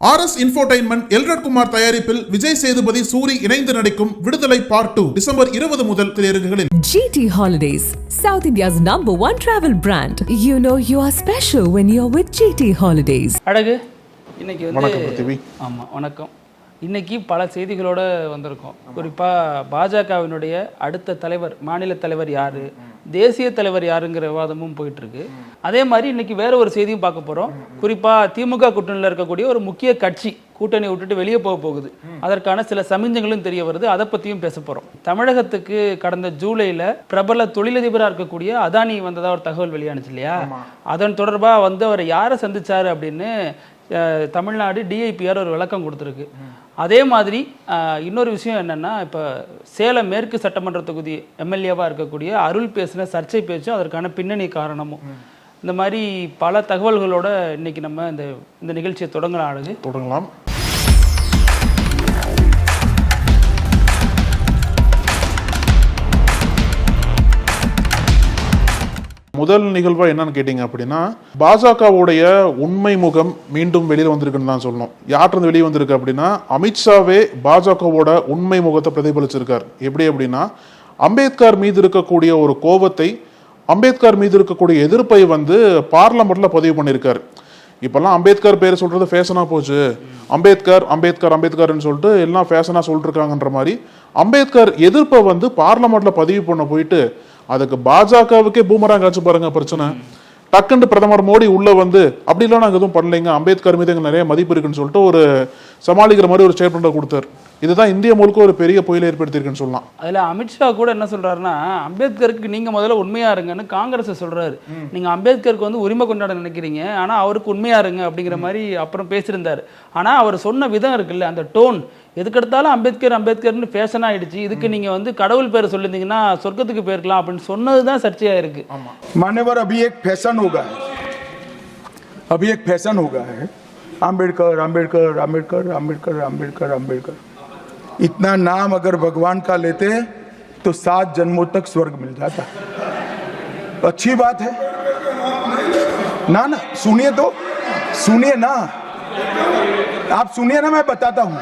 R S infotainment Elred Kumar தயாரிப்பில் விஜய் சேதுபதி சூரி இணைந்து நடிக்கும் விடுதலை பார்ட் டூ டிசம்பர் இருபது முதல் திரையரங்குகளில் GT Holidays, South India's number one travel brand. You know you are special when you're with GT Holidays. அழகு இன்னைக்கு வந்து. ஆமாம் வணக்கம் இன்னைக்கு பல செய்திகளோட வந்திருக்கோம் குறிப்பாக பாஜகவினுடைய அடுத்த தலைவர் மாநில தலைவர் யாரு தேசிய தலைவர் யாருங்கிற விவாதமும் போயிட்டு இருக்கு அதே மாதிரி இன்னைக்கு வேற ஒரு செய்தியும் பார்க்க போறோம். குறிப்பாக திமுக கூட்டணியில் இருக்கக்கூடிய ஒரு முக்கிய கட்சி கூட்டணி விட்டுட்டு வெளியே போக போகுது. அதற்கான சில சமிஞ்சங்களும் தெரிய வருது. அதை பற்றியும் பேச போகிறோம் தமிழகத்துக்கு கடந்த ஜூலையில் பிரபல தொழிலதிபராக இருக்கக்கூடிய அதானி வந்ததா ஒரு தகவல் வெளியானுச்சு இல்லையா? அதன் தொடர்பாக வந்து அவர் யாரை சந்திச்சாரு அப்படின்னு தமிழ்நாடு டிஐபிஆர் ஒரு விளக்கம் கொடுத்துருக்கு. அதே மாதிரி இன்னொரு விஷயம் என்னென்னா இப்போ சேலம் மேற்கு சட்டமன்ற தொகுதி எம்எல்ஏவாக இருக்கக்கூடிய அருள் பேசின சர்ச்சை பேச்சும் அதற்கான பின்னணி காரணமும். இந்த மாதிரி பல தகவல்களோட இன்னைக்கு நம்ம இந்த இந்த நிகழ்ச்சியை தொடங்கலாம் அழகு தொடங்கலாம். முதல் நிகழ்வா என்னன்னு கேட்டீங்க அப்படின்னா பாஜகவுடைய உண்மை முகம் மீண்டும் வெளியில் வந்திருக்குன்னு தான் சொல்லணும். யார்ட்டு வெளியே வந்திருக்கு அப்படின்னா அமித்ஷாவே பாஜகவோட உண்மை முகத்தை பிரதிபலிச்சிருக்கார். எப்படி அப்படின்னா அம்பேத்கர் மீது இருக்கக்கூடிய ஒரு கோபத்தை அம்பேத்கர் மீது இருக்கக்கூடிய எதிர்ப்பை வந்து பார்லமெண்ட்ல பதிவு பண்ணியிருக்காரு. இப்பெல்லாம் அம்பேத்கர் பேர் சொல்றது ஃபேஷனா போச்சு. அம்பேத்கர் அம்பேத்கர் அம்பேத்கர்னு சொல்லிட்டு எல்லாம் ஃபேஷனாக சொல்லிட்டுருக்காங்கன்ற மாதிரி அம்பேத்கர் எதிர்ப்பை வந்து பார்லமெண்ட்ல பதிவு பண்ண போயிட்டு அதுக்கு பாஜகவுக்கே பூமராங் ஆச்சு பாருங்க பிரச்சனை. டக்குன்னு பிரதமர் மோடி உள்ள வந்து அப்படிலாம் நாங்க எதுவும் பண்ணலைங்க அம்பேத்கர் மீது எங்க நிறைய மதிப்பு இருக்குன்னு சொல்லிட்டு ஒரு சமாளிக்கிற மாதிரி ஒரு ஸ்டேட்மெண்ட்டை கொடுத்தாரு. இதுதான் இந்திய முழுக்க ஒரு பெரிய புயலை ஏற்படுத்தியிருக்குன்னு சொல்லலாம். அதில் அமித்ஷா கூட என்ன சொல்றாருன்னா அம்பேத்கருக்கு நீங்க முதல்ல உண்மையா இருங்கன்னு காங்கிரஸ் சொல்றாரு. நீங்க அம்பேத்கருக்கு வந்து உரிமை கொண்டாட நினைக்கிறீங்க ஆனா அவருக்கு உண்மையா இருங்க அப்படிங்கிற மாதிரி அப்புறம் பேசியிருந்தாரு. ஆனா அவர் சொன்ன விதம் இருக்குல்ல அந்த டோன் எதுக்கெடுத்தாலும் அம்பேத்கர் அம்பேத்கர்னு ஃபேஷன் ஆயிடுச்சு இதுக்கு நீங்க வந்து கடவுள் பேர் சொல்லியிருந்தீங்கன்னா சொர்க்கத்துக்கு போயிருக்கலாம் அப்படின்னு சொன்னது தான் சர்ச்சையா இருக்கு मान्यवर अभी एक फैशन हो गया है अभी एक फैशन हो गया है आम्बेडकर आम्बेडकर आम्बेडकर आम्बेडकर आम्बेडकर आम्बेडकर इतना नाम अगर भगवान का लेते तो सात जन्मों तक स्वर्ग मिल जाता अच्छी बात है ना ना सुनिए तो सुनिए ना आप सुनिए ना मैं बताता हूं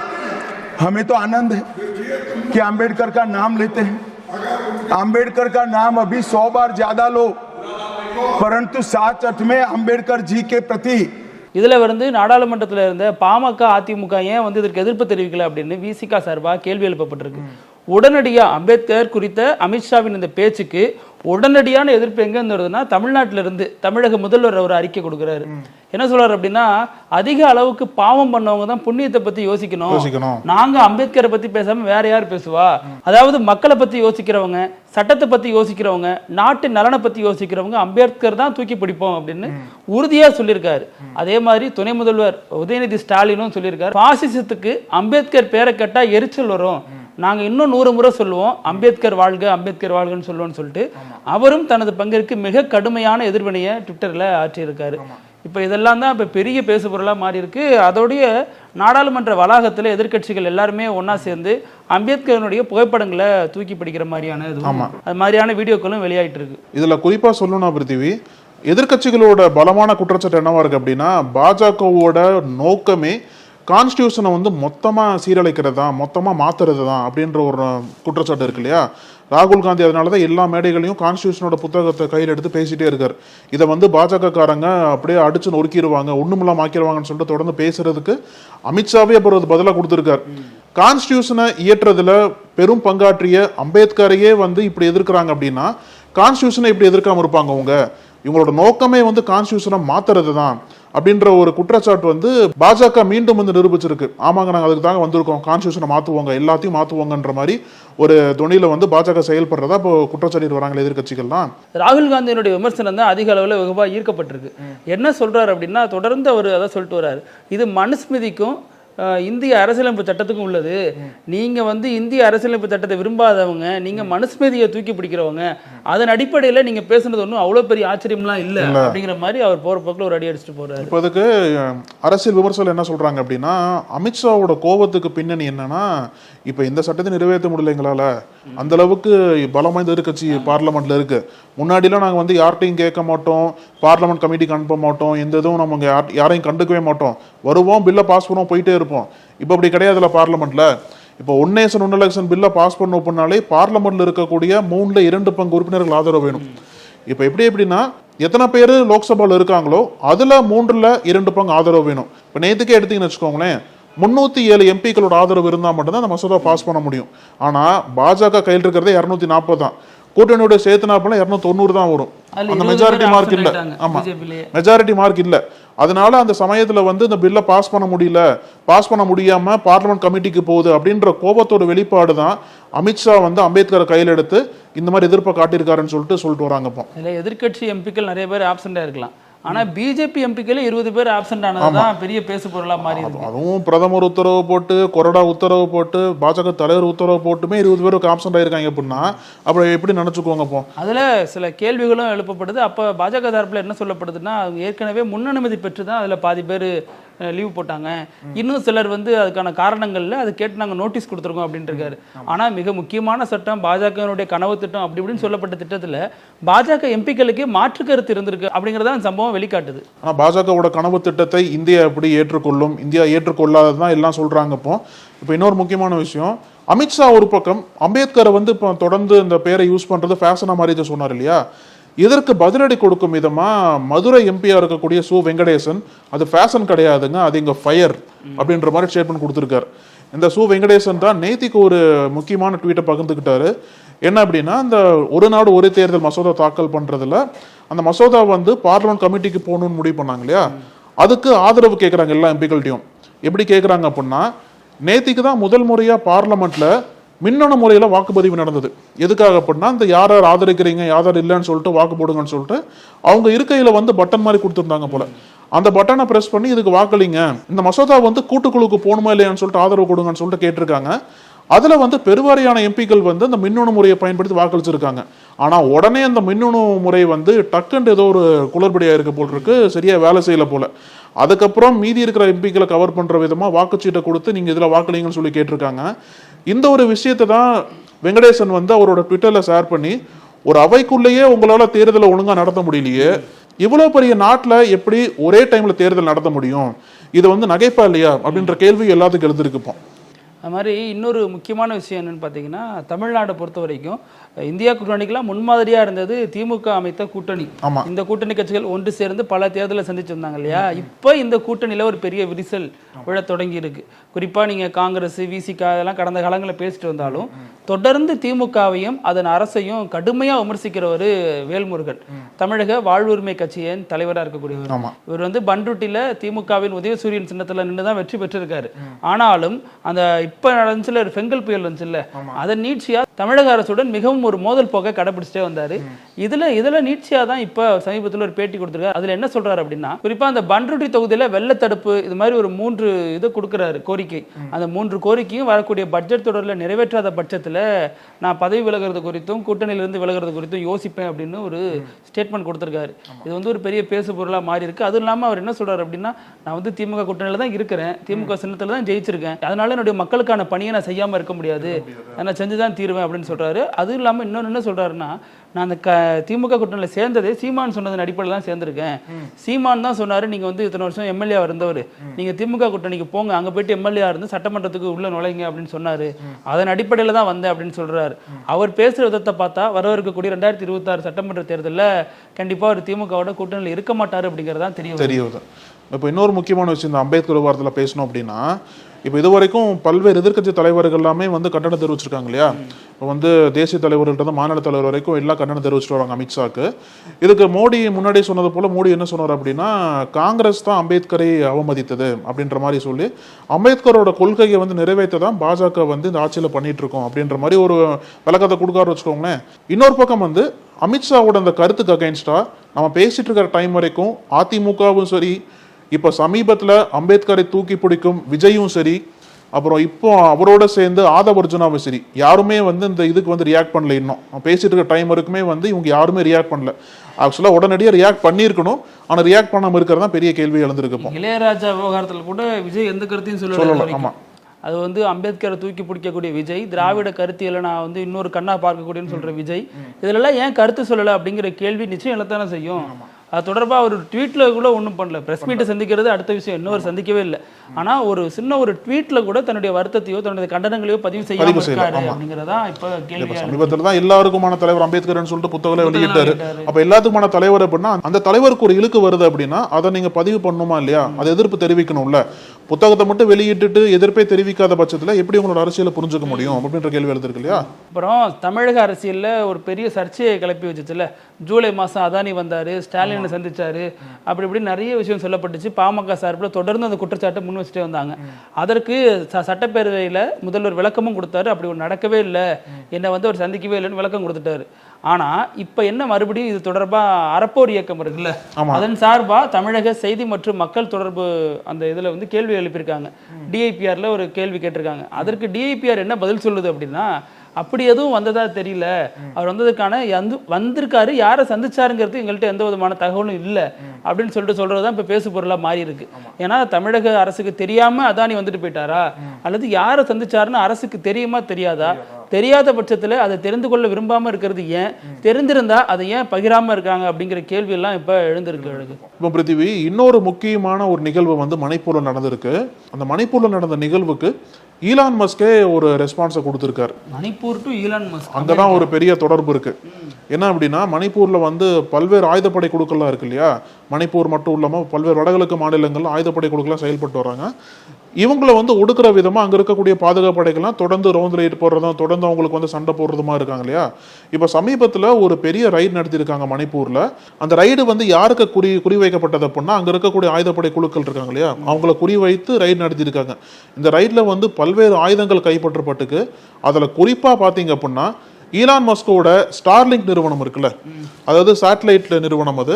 हमें तो आनंद है कि आम्बेडकर का नाम लेते हैं आम्बेडकर का नाम अभी सौ बार ज्यादा लो परंतु साच अर्थ में आम्बेडकर जी के प्रति இதுல வந்து நாடாளுமன்றத்தில் இருந்த பாமக அதிமுக ஏன் வந்து இதற்கு எதிர்ப்பு தெரிவிக்கல அப்படின்னு விசிகா சார்பாக கேள்வி எழுப்பப்பட்டிருக்கு உடனடியா அம்பேத்கர் குறித்த அமித்ஷாவின் இந்த பேச்சுக்கு உடனடியான எதிர்ப்பு எங்க இருந்து வருதுன்னா தமிழ்நாட்டில இருந்து தமிழக முதல்வர் ஒரு அறிக்கை கொடுக்குறாரு. என்ன சொல்றாரு அப்படின்னா அதிக அளவுக்கு பாவம் பண்ணவங்க தான் புண்ணியத்தை பத்தி யோசிக்கணும். யோசிக்கணும். நாங்க அம்பேத்கரை பத்தி பேசாம வேற யார் பேசுவா? அதாவது மக்களை பத்தி யோசிக்கிறவங்க சட்டத்தை பத்தி யோசிக்கிறவங்க நாட்டு நலனை பத்தி யோசிக்கிறவங்க அம்பேத்கர் தான் தூக்கி பிடிப்போம் அப்படின்னு உறுதியா சொல்லியிருக்காரு. அதே மாதிரி துணை முதல்வர் உதயநிதி ஸ்டாலினும் சொல்லியிருக்காரு. பாசிசத்துக்கு அம்பேத்கர் பேரை கேட்டா எரிச்சல் வரும். நாங்க இன்னும் நூறு முறை சொல்லுவோம் அம்பேத்கர் வாழ்க அம்பேத்கர் வாழ்கன்னு சொல்லுவோம்னு சொல்லிட்டு அவரும் தனது பங்கிற்கு மிக கடுமையான எதிர்வினையை ட்விட்டர்ல ஆற்றியிருக்காரு. இப்போ இதெல்லாம் தான் இப்போ பெரிய பேசுபொருளாக மாறி இருக்கு அதோடைய நாடாளுமன்ற வளாகத்தில் எதிர்க்கட்சிகள் எல்லாருமே ஒன்றா சேர்ந்து அம்பேத்கரனுடைய புகைப்படங்களை தூக்கி பிடிக்கிற மாதிரியான இது. அது மாதிரியான வீடியோக்களும் வெளியாயிட்டு இருக்கு. இதுல குறிப்பா சொல்லணும்னா பிருத்திவி எதிர்க்கட்சிகளோட பலமான குற்றச்சாட்டு என்னவா இருக்கு அப்படின்னா பாஜகவோட நோக்கமே கான்ஸ்டியூஷனை வந்து மொத்தமாக சீரழிக்கிறது தான் மொத்தமாக மாத்துறது தான் அப்படின்ற ஒரு குற்றச்சாட்டு இருக்கு இல்லையா? ராகுல் காந்தி அதனால தான் எல்லா மேடைகளையும் கான்ஸ்டியூஷனோட புத்தகத்தை கையில் எடுத்து பேசிகிட்டே இருக்கார். இதை வந்து பாஜகக்காரங்க அப்படியே அடிச்சு நொறுக்கிடுவாங்க ஒண்ணுமில்லாம ஆக்கிடுவாங்கன்னு சொல்லிட்டு தொடர்ந்து பேசுறதுக்கு அமித்ஷாவே அப்புறம் அது பதிலாக கொடுத்துருக்கார். கான்ஸ்டியூஷனை இயற்றுறதுல பெரும் பங்காற்றிய அம்பேத்கரையே வந்து இப்படி எதிர்க்கிறாங்க அப்படின்னா கான்ஸ்டியூஷனை இப்படி எதிர்க்காம இருப்பாங்க அவங்க இவங்களோட நோக்கமே வந்து கான்ஸ்டியூஷனை மாத்துறது தான் அப்படின்ற ஒரு குற்றச்சாட்டு வந்து பாஜக மீண்டும் வந்து நிரூபிச்சிருக்கு. ஆமாங்க நாங்கள் அதுக்கு தாங்க வந்திருக்கோம். கான்ஸ்டியூஷனை மாற்றுவோங்க எல்லாத்தையும் மாற்றுவோங்கன்ற மாதிரி ஒரு துணியில வந்து பாஜக செயல்படுறதா இப்போ குற்றச்சாட்டிட்டு வராங்களே எதிர்க்கட்சிகள்லாம். ராகுல் காந்தியினுடைய விமர்சனம் தான் அதிக அளவில் வெகுவாக ஈர்க்கப்பட்டிருக்கு. என்ன சொல்றாரு அப்படின்னா தொடர்ந்து அவர் அதை சொல்லிட்டு வர்றாரு. இது மனுஸ்மிதிக்கும் இந்திய அரசியலமைப்பு சட்டத்துக்கும் உள்ளது. நீங்க வந்து இந்திய அரசியலமைப்பு சட்டத்தை விரும்பாதவங்க நீங்க மனுஸ்மிதியை தூக்கி பிடிக்கிறவங்க அதன் அடிப்படையில நீங்க பேசுனது ஒன்றும் அவ்வளோ பெரிய ஆச்சரியம்லாம் இல்லை அப்படிங்கிற மாதிரி அவர் போற போக்கில் ஒரு அடி அடிச்சுட்டு போறாரு. இப்போ அதுக்கு அரசியல் விமர்சனம் என்ன சொல்றாங்க அப்படின்னா அமித்ஷாவோட கோபத்துக்கு பின்னணி என்னன்னா இப்போ இந்த சட்டத்தை நிறைவேற்ற முடியல எங்களால். அந்த அளவுக்கு பலம் வாய்ந்த எதிர்கட்சி பார்லமெண்ட்ல இருக்கு. முன்னாடிலாம் நாங்கள் வந்து யார்கிட்டையும் கேட்க மாட்டோம். பார்லமெண்ட் கமிட்டிக்கு அனுப்ப மாட்டோம். எந்த இதுவும் நம்ம இங்க யார்- யாரையும் கண்டுக்கவே மாட்டோம். வருவோம் பில்லை பாஸ் பண்ணுவோம் போயிட்டே இருப்போம். இப்போ அப்படி கிடையாதுல பார்லமெண்ட்ல. இப்போ ஒன் நேஷன் ஒன் எலெக்ஷன் பில்லை பாஸ் பண்ண அப்படின்னாலே பார்லமெண்ட்ல இருக்கக்கூடிய மூணுல இரண்டு பங்கு உறுப்பினர்கள் ஆதரவு வேணும். இப்போ எப்படி எப்படின்னா எத்தனை பேர் லோக்சபாவில் இருக்காங்களோ அதில் மூன்றில் இரண்டு பங்கு ஆதரவு வேணும். இப்போ நேற்றுக்கே எடுத்தீங்கன்னு வச்சுக்கோங்களேன். முன்னூத்தி ஏழு எம்பிக்களோட ஆதரவு இருந்தால் மட்டும்தான் அந்த மசோதா பாஸ் பண்ண முடியும். ஆனா பாஜக கையில் இருக்கிறதே இரநூத்தி நாற்பது தான். கூட்டணியோட சேர்த்துனாப்பெல்லாம் இரநூத்தி தொண்ணூறு தான் வரும். அந்த 20 மெஜாரிட்டி மார்க் இல்ல. ஆயிட்டாங்க ஆமா. BJP லயே. மெஜாரிட்டி மார்க் இல்ல. அதனால அந்த சமயத்துல வந்து இந்த பில்லை பாஸ் பண்ண முடியல. பாஸ் பண்ண முடியாம பார்லிமெண்ட் கமிட்டிக்கு போகுது அப்படின்ற கோபத்தோட வெளிப்பாடு தான் அமித்ஷா வந்து அம்பேத்கரை கையில் எடுத்து இந்த மாதிரி எதிர்ப்பை காட்டியிருக்காருன்னு சொல்லிட்டு சொல்லிட்டு வராங்க இப்போ. இதுல எதிர்க்கட்சி எம்பிக்கள் நிறைய பேர் ஆப்சண்டா இருக்கலாம் ஆனா பிஜேபி எம்பிக்களே இருபது பேர் ஆப்சண்ட் ஆனதுதான் பெரிய பேசு பொருளா மாறி இருக்கு. அதுவும் பிரதமர் உத்தரவு போட்டு கொறடா உத்தரவு போட்டு பாஜக தலைவர் உத்தரவு போட்டுமே இருபது பேருக்கு ஆப்சண்ட் ஆயிருக்காங்க அப்படின்னா அப்புறம் எப்படி நினைச்சுக்குவாங்க இப்போ அதுல சில கேள்விகளும் எழுப்பப்படுது. அப்ப பாஜக தரப்புல என்ன சொல்லப்படுதுன்னா ஏற்கனவே முன்னனுமதி பெற்று தான் அதுல பாதி பேர் லீவ் போட்டாங்க. இன்னும் சிலர் வந்து அதுக்கான காரணங்கள்ல அது கேட்டு நாங்க நோட்டீஸ் கொடுத்துருக்கோம் அப்படின்ட்டு இருக்காரு. ஆனா மிக முக்கியமான சட்டம் பாஜகவினுடைய கனவு திட்டம் அப்படி இப்படின்னு சொல்லப்பட்ட திட்டத்துல பாஜக எம்பிக்களுக்கே மாற்று கருத்து இருந்திருக்கு அப்படிங்கறத சம்பவம் வெளிக்காட்டுது. ஆனால் பாஜகவோட கனவு திட்டத்தை இந்தியா எப்படி ஏற்றுக்கொள்ளும்? இந்தியா ஏற்றுக்கொள்ளாதது தான் எல்லாம் சொல்றாங்க இப்போ. இப்போ இன்னொரு முக்கியமான விஷயம் அமித்ஷா ஒரு பக்கம் அம்பேத்கரை வந்து இப்போ தொடர்ந்து இந்த பேரை யூஸ் பண்றது ஃபேஷனாக மாதிரி சொன்னார் இல்லையா? இதற்கு பதிலடி கொடுக்கும் விதமாக மதுரை எம்பியாக இருக்கக்கூடிய சு வெங்கடேசன் அது ஃபேஷன் கிடையாதுங்க அது இங்கே ஃபயர் அப்படின்ற மாதிரி ஸ்டேட்மெண்ட் கொடுத்துருக்காரு. இந்த சு வெங்கடேசன் தான் நேத்திக்கு ஒரு முக்கியமான ட்வீட்டை பகிர்ந்துக்கிட்டாரு. என்ன அப்படின்னா இந்த ஒரு நாடு ஒரு தேர்தல் மசோதா தாக்கல் பண்ணுறதுல அந்த மசோதா வந்து பார்லிமெண்ட் கமிட்டிக்கு போகணும்னு முடிவு பண்ணாங்க இல்லையா? அதுக்கு ஆதரவு கேட்குறாங்க எல்லா எம்பிகள்ட்டையும் எப்படி கேட்குறாங்க அப்படின்னா நேத்திக்கு தான் முதல் முறையாக பார்லமெண்ட்டில் மின்னணு முறையில் வாக்குப்பதிவு நடந்தது. எதுக்காக அப்படின்னா இந்த யார் யார் ஆதரிக்கிறீங்க யார் யார் இல்லைன்னு சொல்லிட்டு வாக்கு போடுங்கன்னு சொல்லிட்டு அவங்க இருக்கையில் வந்து பட்டன் மாதிரி கொடுத்துருந்தாங்க போல. அந்த பட்டனை ப்ரெஸ் பண்ணி இதுக்கு வாக்களிங்க. இந்த மசோதா வந்து கூட்டுக்குழுக்கு போகணுமா இல்லையான்னு சொல்லிட்டு ஆதரவு கொடுங்கன்னு சொல்லிட்டு கேட்டிருக்காங்க. அதில் வந்து பெருவாரியான எம்பிக்கள் வந்து அந்த மின்னணு முறையை பயன்படுத்தி வாக்களிச்சிருக்காங்க. ஆனால் உடனே அந்த மின்னணு முறை வந்து டக்குன்னு ஏதோ ஒரு குளறுபடியாக இருக்க போல் இருக்கு. சரியாக வேலை செய்யல போல. அதுக்கப்புறம் மீதி இருக்கிற எம்பிக்களை கவர் பண்ணுற விதமாக வாக்குச்சீட்டை கொடுத்து நீங்கள் இதில் வாக்களிங்கன்னு சொல்லி கேட்டிருக்காங்க. இந்த ஒரு விஷயத்தை தான் வெங்கடேசன் வந்து அவரோட ட்விட்டர்ல ஷேர் பண்ணி ஒரு அவைக்குள்ளேயே உங்களால தேர்தலை ஒழுங்கா நடத்த முடியலையே இவ்வளவு பெரிய நாட்டுல எப்படி ஒரே டைம்ல தேர்தல் நடத்த முடியும்? இது வந்து நகைப்பா இல்லையா? அப்படின்ற கேள்வி எல்லாத்துக்கும் எழுதிருக்குப்போம் அது மாதிரி இன்னொரு முக்கியமான விஷயம் என்னன்னு பார்த்தீங்கன்னா தமிழ்நாடை பொறுத்த வரைக்கும் இந்தியா கூட்டணிக்கெல்லாம் முன்மாதிரியா இருந்தது திமுக அமைத்த கூட்டணி. இந்த கூட்டணி கட்சிகள் ஒன்று சேர்ந்து பல தேர்தலை சந்திச்சிருந்தாங்க இல்லையா? இப்போ இந்த கூட்டணியில ஒரு பெரிய விரிசல் விழத் தொடங்கி இருக்கு. குறிப்பா நீங்க காங்கிரஸ் விசிகா இதெல்லாம் கடந்த காலங்களில் பேசிட்டு வந்தாலும் தொடர்ந்து திமுகவையும் அதன் அரசையும் கடுமையா விமர்சிக்கிறவர் வேல்முருகன். தமிழக வாழ்வுரிமை கட்சியின் தலைவரா இருக்கக்கூடியவர்? இவர் வந்து பண்ருட்டில திமுகவின் உதயசூரியன் சின்னத்துல நின்று தான் வெற்றி பெற்றிருக்காரு. ஆனாலும் அந்த இப்ப நடந்துச்சுல ஒரு பெங்கல் புயல் வந்துச்சுல்ல அதன் நீட்சியா தமிழக அரசுடன் மிகவும் ஒரு மோதல் போக்கை கடைபிடிச்சிட்டே வந்தாரு. இதுல இதுல நீட்சியா தான் இப்ப சமீபத்துல ஒரு பேட்டி கொடுத்திருக்காரு. அதுல என்ன சொல்றாரு அப்படின்னா குறிப்பா அந்த பண்ருட்டி தொகுதியில வெள்ள தடுப்பு இது மாதிரி ஒரு மூன்று இது கொடுக்குறாரு கோரிக்கை. அந்த மூன்று கோரிக்கையும் வரக்கூடிய பட்ஜெட் தொடரில் நிறைவேற்றாத பட்சத்துல நான் பதவி விலகிறது குறித்தும் கூட்டணியிலிருந்து விலகிறது குறித்தும் யோசிப்பேன் அப்படின்னு ஒரு ஸ்டேட்மெண்ட் கொடுத்திருக்காரு. இது வந்து ஒரு பெரிய பேசு பொருளா மாறி இருக்கு. அதுவும் இல்லாம அவர் என்ன சொல்றாரு அப்படின்னா நான் வந்து திமுக கூட்டணியில தான் இருக்கிறேன். திமுக சின்னத்துல தான் ஜெயிச்சிருக்கேன். அதனால என்னுடைய மக்களுக்கான பணியை நான் செய்யாம இருக்க முடியாது. நான் செஞ்சு தான் தீருவேன். அப்படின்னு சொல்றாரு. அதுவும் இல்லாம இன்னொன்னு என்ன சொல்றாருன்னா நான் அந்த க திமுக கூட்டணியில் சேர்ந்ததே சீமான் சொன்னதன் அடிப்படையில் தான் சேர்ந்திருக்கேன். சீமான் தான் சொன்னாரு நீங்க வந்து இத்தனை வருஷம் எம்எல்ஏ இருந்தவர். நீங்க திமுக கூட்டணிக்கு போங்க. அங்க போயிட்டு எம்எல்ஏ இருந்து சட்டமன்றத்துக்கு உள்ள நுழைங்க அப்படின்னு சொன்னாரு. அதன் அடிப்படையில் தான் வந்தேன் அப்படின்னு சொல்றாரு. அவர் பேசுற விதத்தை பார்த்தா வரவிருக்கக்கூடிய ரெண்டாயிரத்தி இருபத்தாறு சட்டமன்ற தேர்தலில் கண்டிப்பா அவர் திமுகவோட கூட்டணியில் இருக்க மாட்டாரு அப்படிங்கிறது தான் தெரியும் தெரியுது இப்போ இன்னொரு முக்கியமான விஷயம் இந்த அம்பேத்கர் விவகாரத்தில் பேசணும் அப்படின்னா இப்போ இது வரைக்கும் பல்வேறு எதிர்க்கட்சி தலைவர்கள் எல்லாமே வந்து கண்டனம் தெரிவிச்சிருக்காங்க இல்லையா? இப்போ வந்து தேசிய தலைவர்கள்ட்ட மாநில தலைவர் வரைக்கும் எல்லாம் கண்டனம் தெரிவிச்சிட்டு வராங்க அமித்ஷாக்கு இதுக்கு மோடி முன்னாடி சொன்னது போல மோடி என்ன சொன்னார் அப்படின்னா காங்கிரஸ் தான் அம்பேத்கரை அவமதித்தது அப்படின்ற மாதிரி சொல்லி அம்பேத்கரோட கொள்கையை வந்து நிறைவேற்ற தான் பாஜக வந்து இந்த ஆட்சியில் பண்ணிட்டு இருக்கோம் அப்படின்ற மாதிரி ஒரு விளக்கத்தை கொடுக்காரு வச்சுக்கோங்களேன். இன்னொரு பக்கம் வந்து அமித்ஷாவோட அந்த கருத்துக்கு அகைன்ஸ்டா நம்ம பேசிட்டு இருக்கிற டைம் வரைக்கும் அதிமுகவும் சரி இப்போ சமீபத்தில் அம்பேத்கரை தூக்கி பிடிக்கும் விஜயும் சரி அப்புறம் இப்போ அவரோட சேர்ந்து ஆதவ் அர்ஜுனாவும் சரி யாருமே வந்து இந்த இதுக்கு வந்து ரியாக்ட் பண்ணல இன்னும். பேசிட்டு இருக்க டைம் வரைக்குமே வந்து இவங்க யாருமே ரியாக்ட் பண்ணல. ஆக்சுவலாக உடனடியாக ரியாக்ட் பண்ணியிருக்கணும். ஆனால் ரியாக்ட் பண்ணாமல் இருக்கிறது பெரிய கேள்வி எழுந்திருக்கு இளையராஜா விவகாரத்தில் கூட விஜய் எந்த கருத்தையும் சொல்லல சொல்லல, இது வரைக்கும். ஆமா. அது வந்து அம்பேத்கரை தூக்கி பிடிக்கக்கூடிய விஜய் திராவிட கருத்தியலை நான் வந்து இன்னொரு கண்ணா பார்க்கக்கூடியன்னு சொல்ற விஜய். இதுலலாம் ஏன் கருத்து சொல்லலை அப்படிங்கிற கேள்வி நிச்சயம் எழத்தானே செய்யும். அது தொடர்பாக ஒரு ட்வீட்டில் கூட ஒன்றும் பண்ணல. ப்ரெஸ் மீட்டை சந்திக்கிறது அடுத்த விஷயம் இன்னொரு சந்திக்கவே இல்லை. ஆனால் ஒரு சின்ன ஒரு ட்வீட்டில் கூட தன்னுடைய வருத்தத்தையோ தன்னுடைய கண்டனங்களையோ பதிவு செய்யாமல் பதிவு செய்யல, இருக்காரு ஆமா. அப்படிங்கிறதா இப்போ சமீபத்துல தான் எல்லாருக்குமான தலைவர் அம்பேத்கர்னு சொல்லிட்டு புத்தகம் வெளியிட்டாரு. அப்ப எல்லாத்துக்குமான தலைவர் அப்படின்னா அந்த தலைவருக்கு ஒரு இழுக்கு வருது அப்படின்னா அதை நீங்க பதிவு பண்ணணுமா இல்லையா? அது எதிர்ப்பு தெரிவிக்கணும்ல. புத்தகத்தை மட்டும் வெளியிட்டுட்டு எதிர்ப்பே தெரிவிக்காத பட்சத்துல எப்படி உங்களோட அரசியலை புரிஞ்சுக்க முடியும் அப்படின்ற கேள்வி எழுதிருக்கு இல்லையா அப்புறம் தமிழக அரசியல்ல ஒரு பெரிய சர்ச்சையை கிளப்பி வச்சுச்சுல ஜூலை மாதம் அதானி வந்தார் ஸ்டாலினை சந்திச்சாரு அப்படி இப்படி நிறைய விஷயம் சொல்லப்பட்டுச்சு. பாமக சார்பில் தொடர்ந்து அந்த குற்றச்சாட்டை முன் வச்சுட்டே வந்தாங்க. அதற்கு சட்டப்பேரவையில் முதல்வர் விளக்கமும் கொடுத்தாரு. அப்படி ஒரு நடக்கவே இல்லை. என்னை வந்து அவர் சந்திக்கவே இல்லைன்னு விளக்கம் கொடுத்துட்டாரு. ஆனா இப்போ என்ன மறுபடியும் இது தொடர்பா அறப்போர் இயக்கம் இருக்குல்ல. அதன் சார்பா தமிழக செய்தி மற்றும் மக்கள் தொடர்பு அந்த இதுல வந்து கேள்வி எழுப்பியிருக்காங்க. டிஐபிஆர்ல ஒரு கேள்வி கேட்டிருக்காங்க. அதற்கு டிஐபிஆர் என்ன பதில் சொல்லுது அப்படின்னா அப்படி எதுவும் வந்ததா தெரியல. அவர் வந்ததுக்கான வந்து வந்திருக்காரு. யாரை சந்திச்சாருங்கிறது எங்கள்கிட்ட எந்த விதமான தகவலும் இல்லை. அப்படின்னு சொல்லிட்டு சொல்றது தான் இப்போ பேசு பொருளா மாறி இருக்கு. ஏன்னா தமிழக அரசுக்கு தெரியாம அதானி வந்துட்டு போயிட்டாரா? அல்லது யாரை சந்திச்சாருன்னு அரசுக்கு தெரியுமா தெரியாதா? தெரியாத? பட்சத்துல அதை தெரிந்து கொள்ள விரும்பாம இருக்கிறது ஏன்? தெரிந்திருந்தா அதை ஏன் பகிராம இருக்காங்க அப்படிங்கிற கேள்வி எல்லாம் இப்ப எழுந்திருக்கு அழகு இப்போ பிருத்திவி இன்னொரு முக்கியமான ஒரு நிகழ்வு வந்து மணிப்பூர்ல நடந்திருக்கு. அந்த மணிப்பூர்ல நடந்த நிகழ்வுக்கு ஈலான் மஸ்கே ஒரு ரெஸ்பான்ஸை கொடுத்துருக்காரு. Manipur to Elon Musk. அங்கதான் ஒரு பெரிய தொடர்பு இருக்கு. என்ன அப்படின்னா மணிப்பூர்ல வந்து பல்வேறு ஆயுதப்படை குழுக்கள்லாம் இருக்கு இல்லையா? மணிப்பூர் மட்டும் இல்லாம பல்வேறு வடகிழக்கு மாநிலங்கள்ல ஆயுதப்படை குழுக்கள்லாம் செயல்பட்டு வராங்க. இவங்கள வந்து ஒடுக்குற விதமா அங்க இருக்கக்கூடிய பாதுகாப்பு படைகள்லாம் தொடர்ந்து ரவுண்ட் ரைட் போடுறதும் தொடர்ந்து அவங்களுக்கு வந்து சண்டை போடுறதுமா இருக்காங்க இல்லையா? இப்ப சமீபத்துல ஒரு பெரிய ரைடு நடத்தியிருக்காங்க மணிப்பூர்ல. அந்த ரைடு வந்து யாருக்கு குறி குறிவைக்கப்பட்டது அப்படின்னா அங்க இருக்கக்கூடிய ஆயுதப்படை குழுக்கள் இருக்காங்க இல்லையா? அவங்கள குறிவைத்து ரைடு நடத்தியிருக்காங்க. இந்த ரைட்ல வந்து பல்வேறு ஆயுதங்கள் கைப்பற்றப்பட்டுக்கு அதுல குறிப்பாக பார்த்தீங்க அப்படின்னா ஈலான் மஸ்கோட ஸ்டார்லிங்க் நிறுவனம் இருக்குல்ல. அதாவது சேட்டலைட் நிறுவனம் அது.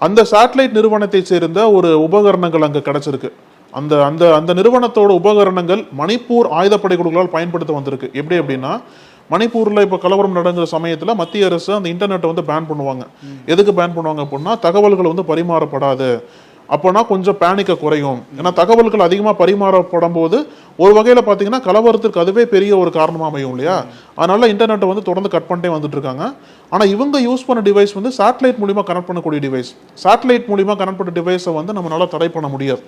அந்த சேட்டலைட் நிறுவனத்தை சேர்ந்த ஒரு உபகரணங்கள் அங்கே கிடைச்சிருக்கு. அந்த அந்த அந்த நிறுவனத்தோட உபகரணங்கள் மணிப்பூர் ஆயுதப்படை குழுக்களால் பயன்படுத்த வந்திருக்கு. எப்படி அப்படின்னா மணிப்பூர்ல இப்போ கலவரம் நடங்கிற சமயத்தில் மத்திய அரசு அந்த இன்டர்நெட்டை வந்து பேன் பண்ணுவாங்க. எதுக்கு பேன் பண்ணுவாங்க அப்படின்னா தகவல்கள் வந்து பரிமாறப்படாது. அப்போனா கொஞ்சம் பேனிக்க குறையும். ஏன்னா தகவல்கள் அதிகமாக பரிமாறப்படும் போது ஒரு வகையில் பார்த்தீங்கன்னா கலவரத்திற்கு அதுவே பெரிய ஒரு காரணமாக அமையும் இல்லையா? அதனால இன்டர்நெட்டை வந்து தொடர்ந்து கட் பண்ணிட்டே வந்துட்டு இருக்காங்க. ஆனால் இவங்க யூஸ் பண்ண டிவைஸ் வந்து சேட்டலைட் மூலிமா கனெக்ட் பண்ணக்கூடிய டிவைஸ் சேட்டலைட் மூலிமா கனெக்ட் பண்ண டிவைஸை வந்து நம்மளால தடை பண்ண முடியாது.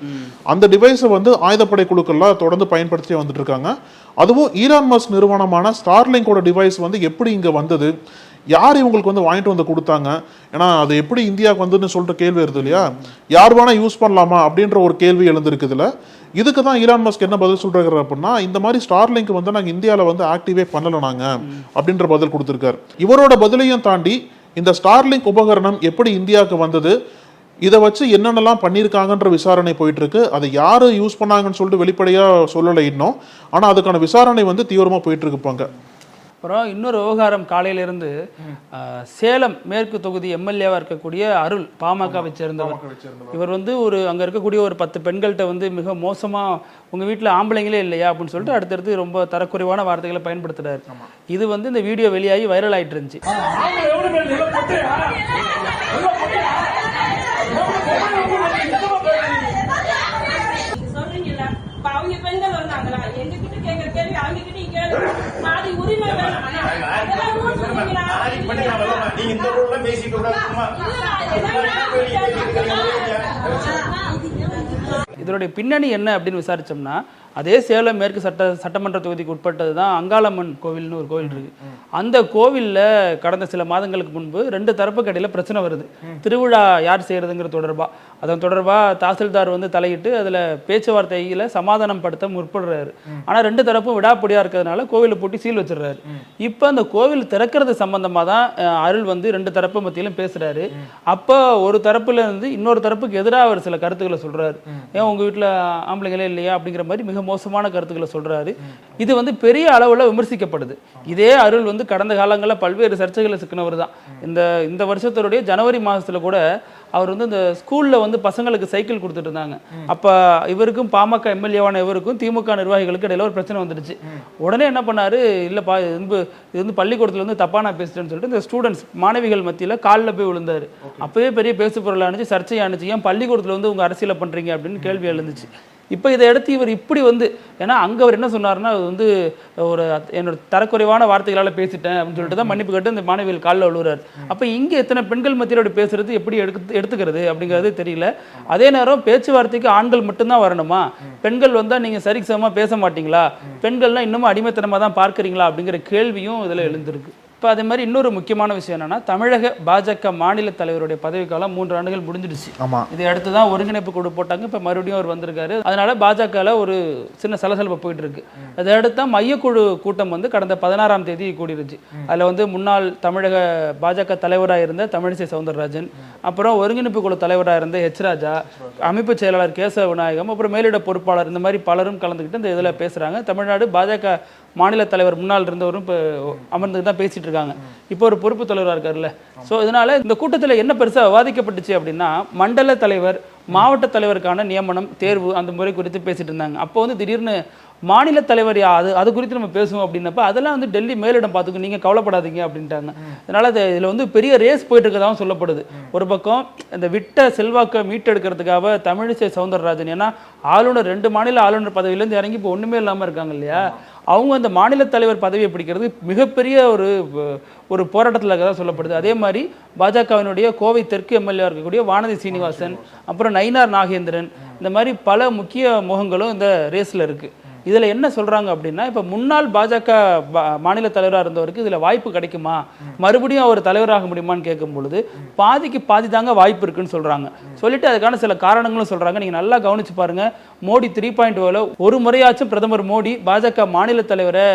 அந்த டிவைஸை வந்து ஆயுதப்படை குழுக்கள்லாம் தொடர்ந்து பயன்படுத்தி வந்துட்டு இருக்காங்க. அதுவும் ஈரான் மஸ்க் நிறுவனமான ஸ்டார்லிங்கோட டிவைஸ் வந்து எப்படி இங்கே வந்தது? யார் இவங்களுக்கு வந்து வாங்கிட்டு வந்து கொடுத்தாங்க? ஏன்னா அது எப்படி இந்தியாவுக்கு வந்துன்னு சொல்லிட்டு கேள்வி வருது இல்லையா? யார் வேணா யூஸ் பண்ணலாமா அப்படின்ற ஒரு கேள்வி எழுந்திருக்குதுல. இதுக்கு தான் ஈரான் மஸ்க் என்ன பதில் சொல்றாரு அப்படின்னா இந்த மாதிரி ஸ்டார்லிங்க் வந்து நாங்கள் இந்தியாவில் வந்து ஆக்டிவே பண்ணலை நாங்கள் அப்படின்ற பதில் கொடுத்துருக்காரு. இவரோட பதிலையும் தாண்டி இந்த ஸ்டார்லிங்க் உபகரணம் எப்படி இந்தியாவுக்கு வந்தது இதை வச்சு என்னென்னலாம் பண்ணியிருக்காங்கன்ற விசாரணை போயிட்டுருக்கு. அதை யாரு யூஸ் பண்ணாங்கன்னு சொல்லிட்டு வெளிப்படையாக சொல்லலை இன்னும். ஆனால் அதுக்கான விசாரணை வந்து தீவிரமாக போயிட்டு இருக்குப்பாங்க அப்புறம் இன்னொரு விவகாரம் காலையிலிருந்து சேலம் மேற்கு தொகுதி எம்எல்ஏவா இருக்கக்கூடிய அருள் பாமகவை சேர்ந்தவர். இவர் வந்து ஒரு அங்க இருக்கக்கூடிய ஒரு பத்து பெண்கள்கிட்ட வந்து மிக மோசமா உங்க வீட்ல ஆம்பளைங்களே இல்லையா? அப்படின்னு சொல்லிட்டு அடுத்தடுத்து ரொம்ப தரக்குறைவான வார்த்தைகளை பயன்படுத்துறாரு. இது வந்து இந்த வீடியோ வெளியாகி வைரல் ஆயிட்டு இருந்துச்சு சொல்றீங்கல்ல இப்ப அவங்க பெண்கள் வந்தாங்களா எங்க கிட்ட கேட்கிற கேள்வி அவங்க கிட்ட கேளு பாதி உரிமை வேணும். ஆனா, அதெல்லாம் ரூல் சொல்றீங்களா? நீங்க இந்த ரூல்ல பேசிட்டு கூடாதுமா இதனுடைய பின்னணி என்ன அப்படின்னு விசாரிச்சோம்னா அதே சேலம் மேற்கு சட்ட சட்டமன்ற தொகுதிக்கு உட்பட்டது தான் அங்காளம்மன் கோவில்னு ஒரு கோவில் இருக்கு. அந்த கோவில்ல கடந்த சில மாதங்களுக்கு முன்பு ரெண்டு தரப்புக்கு இடையில பிரச்சனை வருது. திருவிழா யார் செய்யறதுங்கிற தொடர்பா. அதன் தொடர்பா தாசில்தார் வந்து தலையிட்டு அதுல பேச்சுவார்த்தையில சமாதானம் படுத்த முற்படுறாரு. ஆனா ரெண்டு தரப்பும் விடாப்பிடியா இருக்கிறதுனால கோவிலை பூட்டி சீல் வச்சிடுறாரு. இப்போ அந்த கோவில் திறக்கிறது சம்பந்தமா தான் அருள் வந்து ரெண்டு தரப்பு மத்தியிலும் பேசுறாரு. அப்போ ஒரு தரப்புல இருந்து இன்னொரு தரப்புக்கு எதிராக அவர் சில கருத்துக்களை சொல்றாரு. ஏன் உங்க வீட்டுல ஆம்பளைங்களே இல்லையா அப்படிங்கிற மாதிரி மிக மோசமான கருத்துக்களை சொல்றாரு. இது வந்து பெரிய அளவுல விமர்சிக்கப்படுது. இதே அருள் வந்து கடந்த காலங்களில் பல்வேறு சர்ச்சைகளை சிக்கினவர் தான். இந்த இந்த வருஷத்தோடைய ஜனவரி மாதத்துல கூட அவர் வந்து இந்த ஸ்கூல்ல வந்து பசங்களுக்கு சைக்கிள் கொடுத்துட்டு இருந்தாங்க. அப்ப இவருக்கும் பாமக எம்எல்ஏவான இவருக்கும் திமுக நிர்வாகிகளுக்கு இடையில ஒரு பிரச்சனை வந்துடுச்சு. உடனே என்ன பண்ணாரு? இல்லைப்பா இது வந்து இது வந்து பள்ளிக்கூடத்துல வந்து தப்பாக நான் பேசிட்டேன்னு சொல்லிட்டு இந்த ஸ்டூடெண்ட்ஸ் மாணவிகள் மத்தியில் காலில் போய் விழுந்தாரு. அப்பவே பெரிய பேசு பொருளானுச்சு சர்ச்சையானுச்சு. ஏன் பள்ளிக்கூடத்தில் வந்து உங்க அரசியலை பண்றீங்க அப்படின்னு கேள்வி எழுந்துச்சு. இப்போ இதை எடுத்து இவர் இப்படி வந்து ஏன்னா அங்கே அவர் என்ன சொன்னார்னா அது வந்து ஒரு என்னோட தரக்குறைவான வார்த்தைகளால் பேசிட்டேன் அப்படின்னு சொல்லிட்டு தான் மன்னிப்பு கேட்டு இந்த மாணவிகள் காலில் விழுறாரு அப்போ இங்கே எத்தனை பெண்கள் மத்தியில் அப்படி பேசுறது எப்படி எடுத்து எடுத்துக்கிறது அப்படிங்கிறது தெரியல. அதே நேரம் பேச்சுவார்த்தைக்கு ஆண்கள் மட்டும்தான் வரணுமா? பெண்கள் வந்தால் நீங்கள் சரிக்கு சமமாக பேச மாட்டீங்களா? பெண்கள்லாம் இன்னமும் அடிமைத்தனமாக தான் பார்க்குறீங்களா? அப்படிங்கிற கேள்வியும் இதில் எழுந்திருக்கு. இப்போ அதே மாதிரி இன்னொரு முக்கியமான விஷயம் என்னன்னா தமிழக பாஜக மாநில தலைவருடைய பதவிக்காலம் மூன்று ஆண்டுகள் முடிஞ்சிடுச்சு. ஆமா. இதை அடுத்து தான் ஒருங்கிணைப்பு குழு போட்டாங்க. இப்போ மறுபடியும் அவர் வந்திருக்காரு. அதனால பாஜகவில் ஒரு சின்ன சலசலப்பு போயிட்டு இருக்கு அதை அடுத்து தான் மையக்குழு கூட்டம் வந்து கடந்த பதினாறாம் தேதி கூடிருச்சு. அதில் வந்து முன்னாள் தமிழக பாஜக தலைவராக இருந்த தமிழிசை சவுந்தரராஜன் அப்புறம் ஒருங்கிணைப்பு குழு தலைவராக இருந்த ஹெச் ராஜா அமைப்பு செயலாளர் கேசவ விநாயகம் அப்புறம் மேலிட பொறுப்பாளர் இந்த மாதிரி பலரும் கலந்துக்கிட்டு இந்த இதில் பேசுகிறாங்க தமிழ்நாடு பாஜக மாநில தலைவர் முன்னாள் இருந்தவரும் இப்போ அமர்ந்து தான் பேசிட்டு இருக்காங்க. இப்போ ஒரு பொறுப்பு தலைவராக இருக்காருல்ல. ஸோ இதனால இந்த கூட்டத்தில் என்ன பெருசாக விவாதிக்கப்பட்டுச்சு அப்படின்னா மண்டல தலைவர் மாவட்ட தலைவருக்கான நியமனம் தேர்வு அந்த முறை குறித்து பேசிட்டு இருந்தாங்க. அப்போ வந்து திடீர்னு மாநில தலைவர் யா அது அது குறித்து நம்ம பேசுவோம் அப்படின்னப்ப அதெல்லாம் வந்து டெல்லி மேலிடம் பார்த்துக்கும் நீங்கள் கவலைப்படாதீங்க அப்படின்ட்டாங்க. அதனால அது இதில் வந்து பெரிய ரேஸ் போயிட்டு இருக்கதாகவும் சொல்லப்படுது. ஒரு பக்கம் இந்த விட்ட செல்வாக்கை மீட்டெடுக்கிறதுக்காக தமிழிசை சவுந்தரராஜன் ஏன்னா ஆளுநர் ரெண்டு மாநில ஆளுநர் பதவியிலேருந்து இறங்கி இப்போ ஒன்றுமே இல்லாமல் இருக்காங்க இல்லையா? அவங்க அந்த மாநில தலைவர் பதவியை பிடிக்கிறது மிகப்பெரிய ஒரு ஒரு போராட்டத்தில் இருக்கதான் சொல்லப்படுது. அதே மாதிரி பாஜகவினுடைய கோவை தெற்கு எம்எல்ஏ இருக்கக்கூடிய வானதி சீனிவாசன் அப்புறம் நயினார் நாகேந்திரன் இந்த மாதிரி பல முக்கிய முகங்களும் இந்த ரேஸில் இருக்குது இதில் என்ன சொல்கிறாங்க அப்படின்னா இப்போ முன்னாள் பாஜக மாநில தலைவராக இருந்தவருக்கு இதில் வாய்ப்பு கிடைக்குமா? மறுபடியும் அவர் தலைவராக முடியுமான்னு கேட்கும் பொழுது பாதிக்கு பாதி தாங்க வாய்ப்பு இருக்குன்னு சொல்கிறாங்க சொல்லிட்டு அதுக்கான சில காரணங்களும் சொல்கிறாங்க நீங்கள் நல்லா கவனிச்சு பாருங்க. மோடி த்ரீ பாயிண்ட் ஒரு முறையாச்சும் பிரதமர் மோடி பாஜக மாநில தலைவரை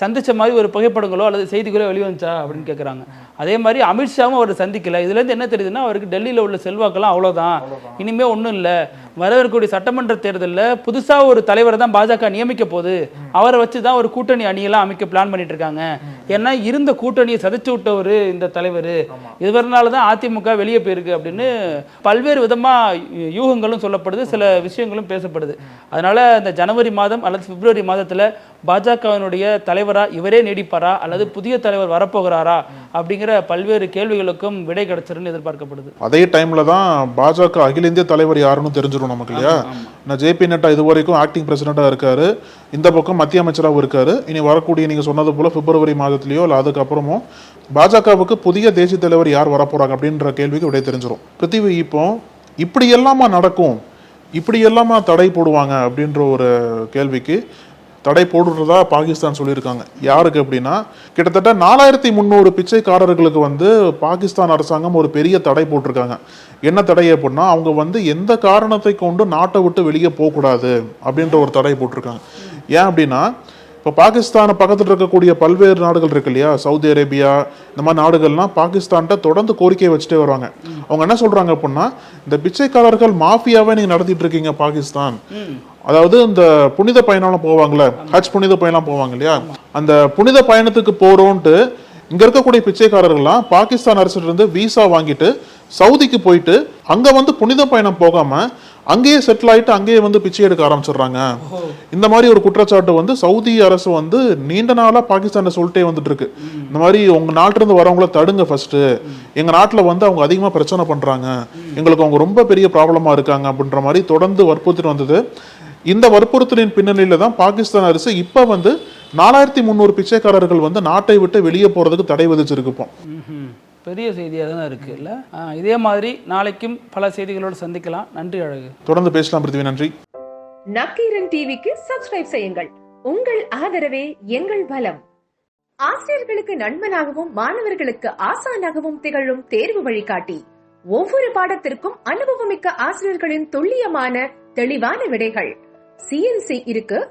சந்திச்ச மாதிரி ஒரு புகைப்படங்களோ அல்லது செய்திகளோ வெளிவந்துச்சா அப்படின்னு கேட்குறாங்க அதே மாதிரி அமித்ஷாவும் அவர் சந்திக்கல. இதுலேருந்து என்ன தெரியுதுன்னா அவருக்கு டெல்லியில் உள்ள செல்வாக்கெல்லாம் அவ்வளோதான் இனிமே ஒன்றும் இல்லை. வரவிருக்கக்கூடிய சட்டமன்ற தேர்தலில் புதுசாக ஒரு தலைவரை தான் பாஜக நியமிக்க போகுது. அவரை வச்சு தான் ஒரு கூட்டணி அணியெல்லாம் அமைக்க பிளான் பண்ணிட்டு இருக்காங்க ஏன்னா இருந்த கூட்டணியை சதைச்சு விட்டவர் இந்த தலைவர். இவர்னால தான் அதிமுக வெளியே போயிருக்கு அப்படின்னு பல்வேறு விதமாக யூகங்களும் சொல்லப்படுது சில விஷயங்களும் பேசப்படுது. அதனால இந்த ஜனவரி மாதம் அல்லது பிப்ரவரி மாதத்தில் பாஜகவினுடைய தலைவரா இவரே நீடிப்பாரா அல்லது புதிய தலைவர் வரப்போகிறாரா அப்படிங்கிற பல்வேறு கேள்விகளுக்கும் விடை கிடைச்சிருன்னு எதிர்பார்க்கப்படுது. அதே டைம்ல தான் பாஜக அகில இந்திய தலைவர் யாருன்னு தெரிஞ்சிடும் நமக்கு இல்லையா? நான் ஜேபி நட்டா இது வரைக்கும் ஆக்டிங் பிரசிடென்ட்டாக இருக்காரு. இந்த பக்கம் மத்திய அமைச்சராகவும் இருக்காரு. இனி வரக்கூடிய நீங்க சொன்னது போல பிப்ரவரி மாதத்துலயோ இல்லை அதுக்கப்புறமோ பாஜகவுக்கு புதிய தேசிய தலைவர் யார் வரப்போறாங்க அப்படின்ற கேள்விக்கு விடை தெரிஞ்சிடும் பிருத்திவி இப்போ இப்படி எல்லாமா நடக்கும்? இப்படி எல்லாமா தடை போடுவாங்க அப்படின்ற ஒரு கேள்விக்கு தடை போடுறதா பாகிஸ்தான் சொல்லியிருக்காங்க. யாருக்கு அப்படின்னா கிட்டத்தட்ட நாலாயிரத்தி முந்நூறு பிச்சைக்காரர்களுக்கு வந்து பாகிஸ்தான் அரசாங்கம் ஒரு பெரிய தடை போட்டிருக்காங்க. என்ன தடை அப்படின்னா அவங்க வந்து எந்த காரணத்தை கொண்டு நாட்டை விட்டு வெளியே போகக்கூடாது அப்படின்ற ஒரு தடை போட்டிருக்காங்க. ஏன் அப்படின்னா இப்போ பாகிஸ்தான் பக்கத்தில் இருக்கக்கூடிய பல்வேறு நாடுகள் இருக்கு இல்லையா? சவுதி அரேபியா இந்த மாதிரி நாடுகள்லாம் பாகிஸ்தான்கிட்ட தொடர்ந்து கோரிக்கை வச்சுட்டே வருவாங்க. அவங்க என்ன சொல்றாங்க அப்படின்னா இந்த பிச்சைக்காரர்கள் மாஃபியாவே நீங்க நடத்திட்டு இருக்கீங்க பாகிஸ்தான். அதாவது இந்த புனித பயணம்லாம் போவாங்கல்ல? ஹஜ் புனித பயணம் போவாங்க இல்லையா? அந்த புனித பயணத்துக்கு போறோன்ட்டு இங்க இருக்கக்கூடிய பிச்சைக்காரர்கள்லாம் பாகிஸ்தான் அரசுல இருந்து விசா வாங்கிட்டு சவுதிக்கு போயிட்டு அங்க வந்து புனித பயணம் போகாம அங்கேயே செட்டில் ஆயிட்டு அங்கேயே வந்து பிச்சை எடுக்க ஆரம்பிச்சிடுறாங்க. இந்த மாதிரி ஒரு குற்றச்சாட்டு வந்து சவுதி அரசு வந்து நீண்ட நாளா பாகிஸ்தான்ல சொல்லிட்டே வந்துட்டு இருக்கு. இந்த மாதிரி உங்க நாட்டுல இருந்து வரவங்கள தடுங்க ஃபர்ஸ்ட் எங்க நாட்டுல வந்து அவங்க அதிகமா பிரச்சனை பண்றாங்க. எங்களுக்கு அவங்க ரொம்ப பெரிய ப்ராப்ளமா இருக்காங்க அப்படின்ற மாதிரி தொடர்ந்து வற்புறுத்திட்டு வந்தது. இந்த வற்புறுத்தலின் பின்னணியில தான் பாகிஸ்தான் அரசு இப்ப வந்து நாலாயிரத்தி முந்நூறு பிச்சைக்காரர்கள் வந்து நாட்டை விட்டு வெளியே போறதுக்கு தடை விதிச்சிருக்கு இப்போ ம்ஹும். பெரிய செய்தியாக தான் இருக்கு இல்ல? இதே மாதிரி நாளைக்கும் பல செய்திகளோடு சந்திக்கலாம். நன்றி அழகு. தொடர்ந்து பேசலாம் பிருத்திவி நன்றி. நக்கீரன் டிவிக்கு சப்ஸ்கிரைப் செய்யுங்கள். உங்கள் ஆதரவே எங்கள் பலம். ஆசிரியர்களுக்கு நண்பனாகவும் மாணவர்களுக்கு ஆசானாகவும் திகழும் தேர்வு வழிகாட்டி. ஒவ்வொரு பாடத்திற்கும் அனுபவமிக்க ஆசிரியர்களின் துல்லியமான தெளிவான விடைகள். சிஎன்சி இருக்கு